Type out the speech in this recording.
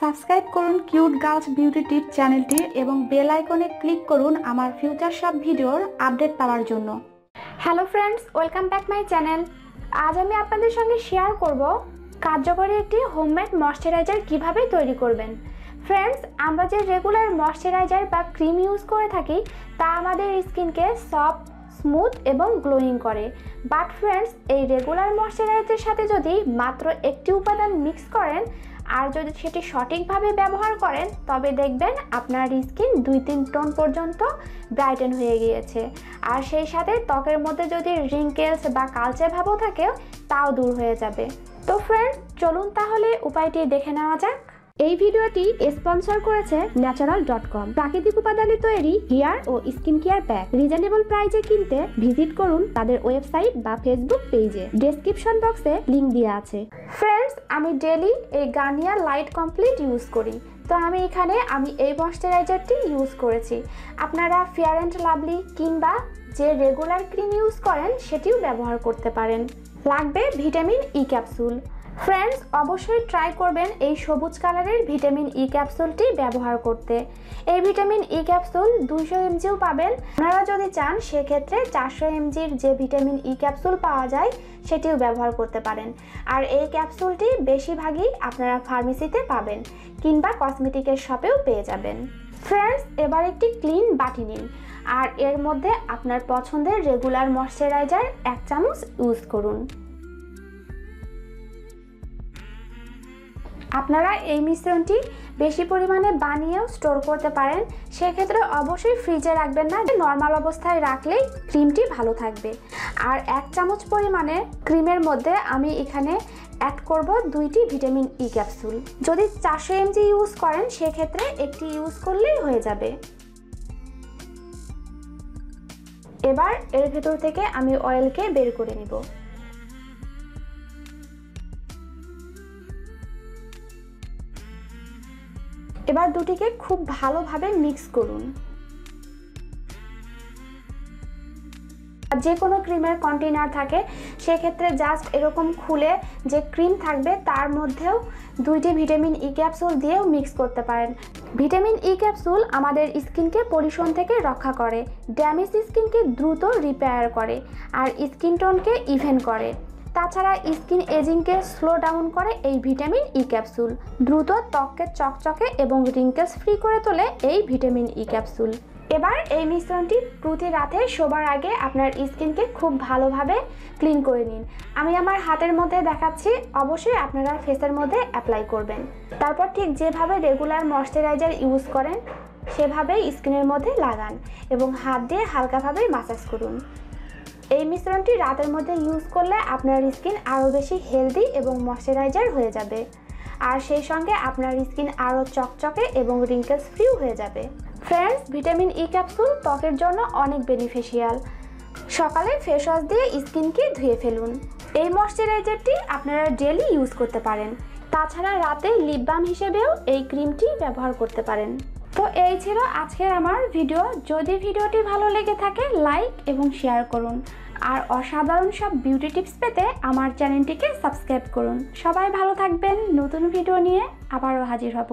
Subscribe করুন cute girls beauty টিপ চ্যানেলটি এবং বেল আইকনে ক্লিক করুন আমার ফিউচার সব ভিডিওর আপডেট পাওয়ার জন্য। Hello friends welcome back my channel আজ আমি আপনাদের সঙ্গে শেয়ার করব কার্যকরী একটি হোমমেড ময়শ্চারাইজার কীভাবে তৈরি করবেন। ফ্রেন্ডস আমরা যে রেগুলার ময়শ্চারাইজার বা ক্রিম ইউজ করে থাকি, তা আমাদের স্কিনকে সফট স্মুথ এবং গ্লোয়িং করে। বাট ফ্রেন্ডস এই রেগুলার ময়শ্চারাইজারের সাথে যদি মাত্র একটি উপাদান মিক্স করেন আর যদি সেটি সঠিকভাবে ব্যবহার করেন, তবে দেখবেন আপনার স্কিন দুই তিন টোন পর্যন্ত ব্রাইটেন হয়ে গিয়েছে। আর সেই সাথে ত্বকের মধ্যে যদি রিঙ্কেলস বা কালচে ভাবও থাকে, তাও দূর হয়ে যাবে। তো ফ্রেন্ড চলুন তাহলে উপায়টি দেখে নেওয়া যাক। এই ভিডিওটি স্পন্সর করেছে ন্যাচারাল ডট কম প্রাকৃতিক উপাদানে তৈরি হেয়ার ও স্কিন কেয়ার প্যাক। রিজনেবল প্রাইজে কিনতে ভিজিট করুন তাদের ওয়েবসাইট বা ফেসবুক পেজে ডেসক্রিপশন বক্সে লিংক দেওয়া আছে। ফ্রেন্ডস আমি ডেলি এই গার্নিয়ার লাইট কমপ্লিট ইউজ করি। তো আমি এখানে আমি এই ময়শ্চারাইজারটি ইউজ করেছি। আপনারা ফেয়ার অ্যান্ড লাভলি কিংবা যে রেগুলার ক্রিম ইউজ করেন, সেটিও ব্যবহার করতে পারেন। লাগবে ভিটামিন ই ক্যাপসুল ফ্রেন্ডস অবশ্যই ট্রাই করবেন এই সবুজ কালারের ভিটামিন ই ক্যাপসুলটি ব্যবহার করতে। এই ভিটামিন ই ক্যাপসুল দুইশো এমজিও পাবেন। আপনারা যদি চান, সেক্ষেত্রে চারশো এমজির যে ভিটামিন ই ক্যাপসুল পাওয়া যায়, সেটিও ব্যবহার করতে পারেন। আর এই ক্যাপসুলটি বেশিরভাগই আপনারা ফার্মেসিতে পাবেন কিংবা কসমেটিকের শপেও পেয়ে যাবেন। ফ্রেন্ডস এবার একটি ক্লিন বাটি নিন। আর এর মধ্যে আপনার পছন্দের রেগুলার ময়শ্চারাইজার এক চামচ ইউজ করুন। আপনারা এই মিশ্রণটি বেশি পরিমাণে বানিয়েও স্টোর করতে পারেন। সেক্ষেত্রে অবশ্যই ফ্রিজে রাখবেন না নর্মাল অবস্থায় রাখলেই ক্রিমটি ভালো থাকবে। আর এক চামচ পরিমাণে ক্রিমের মধ্যে আমি এখানে অ্যাড করব দুইটি ভিটামিন ই ক্যাপসুল যদি চারশো এমজি ইউজ করেন, সেক্ষেত্রে একটি ইউজ করলেই হয়ে যাবে। এবার এর ভেতর থেকে আমি অয়েলকে বের করে নিব। এবার দুটিকে খুব ভালোভাবে মিক্স করুন। যে কোনো ক্রিমের কন্টেনার থাকে, সেক্ষেত্রে জাস্ট এরকম খুলে যে ক্রিম থাকবে তার মধ্যেও দুইটি ভিটামিন ই ক্যাপসুল দিয়েও মিক্স করতে পারেন। ভিটামিন ই ক্যাপসুল আমাদের স্কিনকে পলিউশন থেকে রক্ষা করে, ড্যামেজ স্কিনকে দ্রুত রিপেয়ার করে, আর স্কিন টোনকে ইভেন করে। তাছাড়া স্কিন এজিংকে স্লো ডাউন করে এই ভিটামিন ই ক্যাপসুল। দ্রুত ত্বককে চকচকে এবং রিঙ্কেলস ফ্রি করে তোলে এই ভিটামিন ই ক্যাপসুল। এবার এই মিশ্রণটি প্রতি রাতে শোবার আগে আপনার স্কিনকে খুব ভালোভাবে ক্লিন করে নিন। আমি আমার হাতের মধ্যে দেখাচ্ছি, অবশ্যই আপনারা ফেসের মধ্যে অ্যাপ্লাই করবেন। তারপর ঠিক যেভাবে রেগুলার ময়শ্চারাইজার ইউজ করেন, সেভাবেই স্কিনের মধ্যে লাগান এবং হাত দিয়ে হালকাভাবে মাসাজ করুন। এই মিশ্রণটি রাতের মধ্যে ইউজ করলে আপনার স্কিন আরও বেশি হেলদি এবং ময়শ্চারাইজার হয়ে যাবে। আর সেই সঙ্গে আপনার স্কিন আরও চকচকে এবং রিঙ্কেলস ফ্রিও হয়ে যাবে। ফ্রেন্ডস ভিটামিন ই ক্যাপসুল ত্বকের জন্য অনেক বেনিফিশিয়াল সকালে ফেস ওয়াশ দিয়ে স্কিনকে ধুয়ে ফেলুন। এই ময়শ্চারাইজারটি আপনারা ডেলি ইউজ করতে পারেন। তাছাড়া রাতে লিপ বাম হিসেবেও এই ক্রিমটি ব্যবহার করতে পারেন। তো এই ছিল আজকের আমার ভিডিও। যদি ভিডিওটি ভালো লেগে থাকে, লাইক এবং শেয়ার করুন। আর অসাধারণ সব বিউটি টিপস পেতে আমার চ্যানেলটিকে সাবস্ক্রাইব করুন। সবাই ভালো থাকবেন। নতুন ভিডিও নিয়ে আবারও হাজির হব।